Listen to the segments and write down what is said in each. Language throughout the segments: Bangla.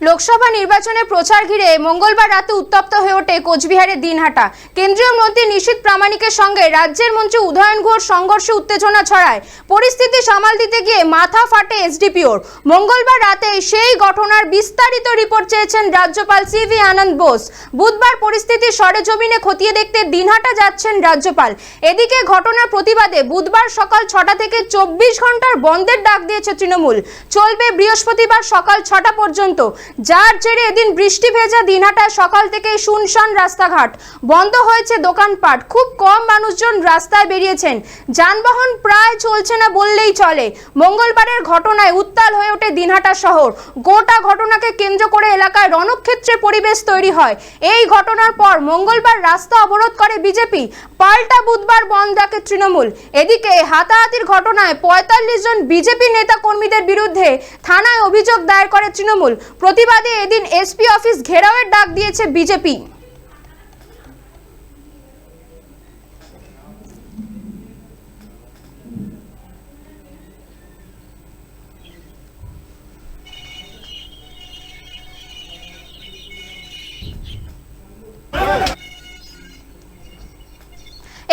লোকসভা নির্বাচনে প্রচার ঘিরে মঙ্গলবার রাতে উত্তপ্ত হয়ে ওঠে কোচবিহারের দিনহাটা। কেন্দ্রীয় মন্ত্রী নিশীত প্রামাণিকের সঙ্গে রাজ্যের মন্ত্রী উদয়ন ঘোষ সংঘর্ষে উত্তেজনা ছড়ায়। পরিস্থিতি সামাল দিতে গিয়ে মাথা ফাটে এসডিপিওর। মঙ্গলবার রাতে সেই ঘটনার বিস্তারিত রিপোর্ট চেয়েছেন রাজ্যপাল সিভি আনন্দ বোস। বুধবার পরিস্থিতি সরেজমিনে খতিয়ে দেখতে দিনহাটা যাচ্ছেন রাজ্যপাল। এদিকে ঘটনার প্রতিবাদে বুধবার সকাল ছটা থেকে চব্বিশ ঘণ্টার বন্ধের ডাক দিয়েছে তৃণমূল। চলবে বৃহস্পতিবার সকাল ছটা পর্যন্ত। যার জেরে এদিন বৃষ্টি ভেজা দিনহাটায় সকাল থেকে শুনশান রাস্তাঘাট। বন্ধ হয়েছে দোকানপাট। খুব কম মানুষজন রাস্তায় বেরিয়েছেন। যানবাহন প্রায় চলছে না বললেই চলে। মঙ্গলবারের ঘটনায় উত্তাল হয়ে ওঠে দিনহাটা শহর। গোটা ঘটনাকে কেন্দ্র করে এলাকায় রণক্ষেত্রে পরিবেশ তৈরি হয়। এই ঘটনার পর মঙ্গলবার রাস্তা অবরোধ করে বিজেপি। পাল্টা বুধবার বন্ধ ডাকে তৃণমূল। এদিকে হাতাহাতির ঘটনায় পঁয়তাল্লিশ জন বিজেপি নেতা কর্মীদের বিরুদ্ধে থানায় অভিযোগ দায়ের করে তৃণমূল। প্রতিবাদে এদিন এসপি অফিস ঘেরাওয়ের ডাক দিয়েছে বিজেপি।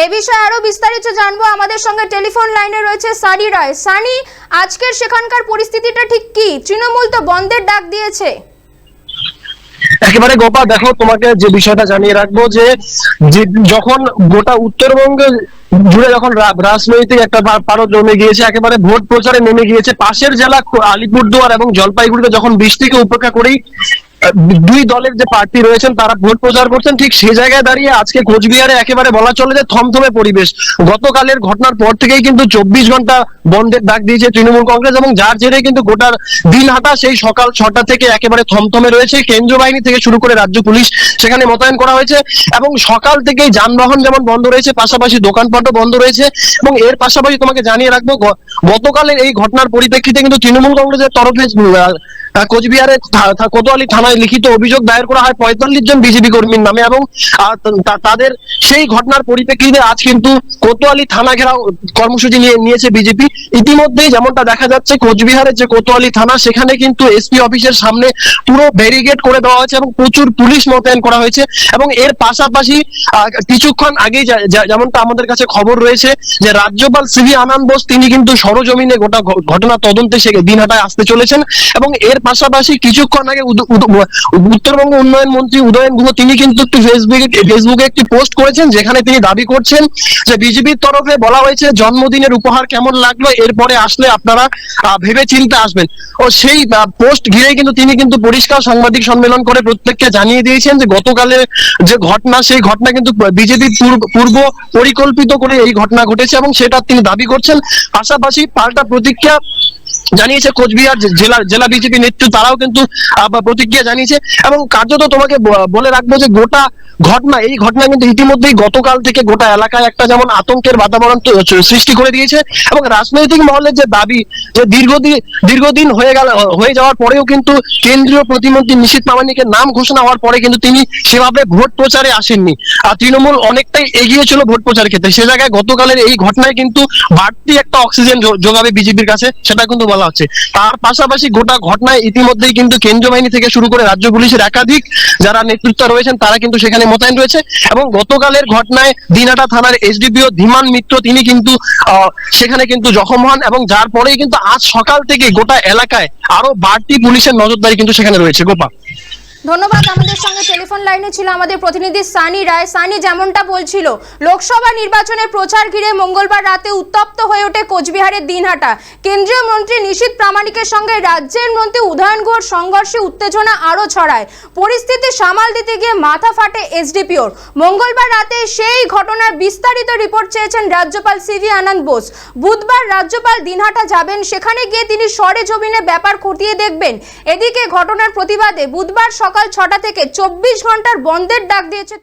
এ বিষয়ে আরও বিস্তারিত জানব। আমাদের সঙ্গে টেলিফোন লাইনে রয়েছে সানি রায়। সানি, আজকের সেখানকার পরিস্থিতিটা ঠিক কি? তৃণমূল তো বন্ধের ডাক দিয়েছে। একেবারে গোপা দেখো, তোমাকে যে বিষয়টা জানিয়ে রাখব যে যখন গোটা উত্তরবঙ্গে জুড়ে যখন রাজনৈতিক একটা পারদ জমে গিয়েছে, একেবারে ভোট প্রচারে নেমে গিয়েছে, পাশের জেলা আলিপুরদুয়ার এবং জলপাইগুড়িতে যখন বৃষ্টিকে উপেক্ষা করেই দুই দলের যে প্রার্থী রয়েছেন, তারা ভোট প্রচার করছেন। ঠিক সেই জায়গায় দাঁড়িয়ে আজকে কোচবিহারে একেবারে বলা চলে যে থমথমে পরিবেশ। গতকালের ঘটনার পর থেকেই কিন্তু চব্বিশ ঘণ্টা বন্ধের ডাক দিয়েছে তৃণমূল কংগ্রেস এবং যার জেরে কিন্তু গোটার দিনহাটা সেই সকাল ছটা থেকে একেবারে থমথমে রয়েছে। কেন্দ্রীয় বাহিনী থেকে শুরু করে রাজ্য পুলিশ সেখানে মোতায়েন করা হয়েছে এবং সকাল থেকেই যানবাহন যেমন বন্ধ রয়েছে, পাশাপাশি দোকানপাটও বন্ধ রয়েছে এবং এর পাশাপাশি তোমাকে জানিয়ে রাখব গতকালের এই ঘটনার পরিপ্রেক্ষিতে কিন্তু তৃণমূল কংগ্রেসের তরফে থা- কোতোয়ালি থানায় লিখিত অভিযোগ দায়ের করা হয়। পঁয়তাল্লিশ জন বিজেপি কর্মীর নামে এবং তাদের সেই ঘটনার পরিপ্রেক্ষিতে আজ কিন্তু কোতোয়ালি থানা ঘেরাও কর্মসূচি নিয়ে নিয়েছে বিজেপি। ইতিমধ্যেই যেমনটা দেখা যাচ্ছে, কোচবিহারের যে কোতোয়ালি থানা, সেখানে কিন্তু এসপি অফিসের সামনে পুরো ব্যারিকেড করে দেওয়া হয়েছে এবং প্রচুর পুলিশ মোতায়েন করা হয়েছে এবং এর পাশাপাশি কিছুক্ষণ আগেই যেমনটা আমাদের কাছে খবর রয়েছে যে রাজ্যপাল সিভি আনন্দ বোস, তিনি কিন্তু সরজমিনে গোটা ঘটনা তদন্তে সে দিনহাটায় আসতে চলেছেন এবং এর পাশাপাশি কিছুক্ষণ আগে উত্তরবঙ্গ উন্নয়ন মন্ত্রী উদয়ন গুহ, তিনি কিন্তু একটি ফেসবুকে ফেসবুকে একটি পোস্ট করেছেন, যেখানে তিনি দাবি করছেন যে বিজেপির তরফে বলা হয়েছে জন্মদিনের উপহার কেমন লাগল, এরপরে আসলে আপনারা ভেবে চিন্তে আসবেন। ও সেই পোস্ট ঘিরে কিন্তু তিনি কিন্তু পরিষ্কার সাংবাদিক সম্মেলন করে প্রত্যেককে জানিয়ে দিয়েছেন যে গতকালে যে ঘটনা, সেই ঘটনা কিন্তু বিজেপি পূর্ব পরিকল্পিত করে এই ঘটনা ঘটেছে এবং সেটা তিনি দাবি করছেন। পাশাপাশি পাল্টা প্রতিক্রিয়া জানিয়েছে কোচবিহার জেলা জেলা বিজেপি নেতৃত্ব তারাও কিন্তু প্রতিক্রিয়া জানিয়েছে। এবং কার্যত তোমাকে বলে রাখব যে গোটা ঘটনা, এই ঘটনা কিন্তু ইতিমধ্যেই গতকাল থেকে গোটা এলাকায় একটা যেমন আতঙ্কের বাতাবরণ সৃষ্টি করে দিয়েছে। এবং রাজনৈতিক মহলের যে দাবি, যে দীর্ঘদিন দীর্ঘদিন হয়ে গেল, হয়ে যাওয়ার পরেও কিন্তু কেন্দ্রীয় প্রতিমন্ত্রী নিশীত প্রামাণিকের নাম ঘোষণা হওয়ার পরে কিন্তু তিনি সেভাবে ভোট প্রচারে আসেননি। আর তৃণমূল অনেকটাই এগিয়ে ছিল ভোট প্রচারের ক্ষেত্রে। সে জায়গায় গতকালের এই ঘটনায় কিন্তু বাড়তি একটা অক্সিজেন যোগাবে বিজেপির কাছে, সেটা কিন্তু বলা হচ্ছে। তার পাশাপাশি গোটা ঘটনায় ইতিমধ্যেই কিন্তু কেন্দ্রীয় বাহিনী থেকে শুরু করে রাজ্য পুলিশের একাধিক যারা নেতৃত্ব রয়েছেন, তারা কিন্তু সেখানে মোতায়েন রয়েছে এবং গতকালের ঘটনায় দিনাটা থানার এসডিপিও ধীমান মিত্র, তিনি কিন্তু সেখানে কিন্তু জখম হন এবং যার পরেই কিন্তু আজ সকাল থেকে গোটা এলাকায় আরও বাড়তি পুলিশের নজরদারি কিন্তু সেখানে রয়েছে। গোপা। ধন্যবাদ, আমাদের সঙ্গে টেলিফোন লাইনে ছিল আমাদের প্রতিনিধি সানি রায়। সানি, যেমনটা বলছিল, লোকসভা নির্বাচনের প্রচার ঘিরে মঙ্গলবার রাতে উত্তপ্ত হয়ে ওঠে কোচবিহারের দিনহাটা। কেন্দ্রীয় মন্ত্রী নিশীত প্রামাণিকের সঙ্গে রাজ্যের মন্ত্রী উদয়ন ঘোষ সংঘর্ষে উত্তেজনা আরও ছড়ায়। পরিস্থিতি সামাল দিতে গিয়ে মাথা ফাটে এসডিপিওর। মঙ্গলবার রাতে সেই ঘটনার বিস্তারিত রিপোর্ট চেয়েছেন রাজ্যপাল সিভি আনন্দ বোস। বুধবার রাজ্যপাল দিনহাটা যাবেন, সেখানে গিয়ে তিনি সরেজমিনে ব্যাপার খতিয়ে দেখবেন। এদিকে ঘটনার প্রতিবাদে বুধবার সকাল ছটা থেকে চব্বিশ ঘণ্টার বন্ধের ডাক দিয়েছে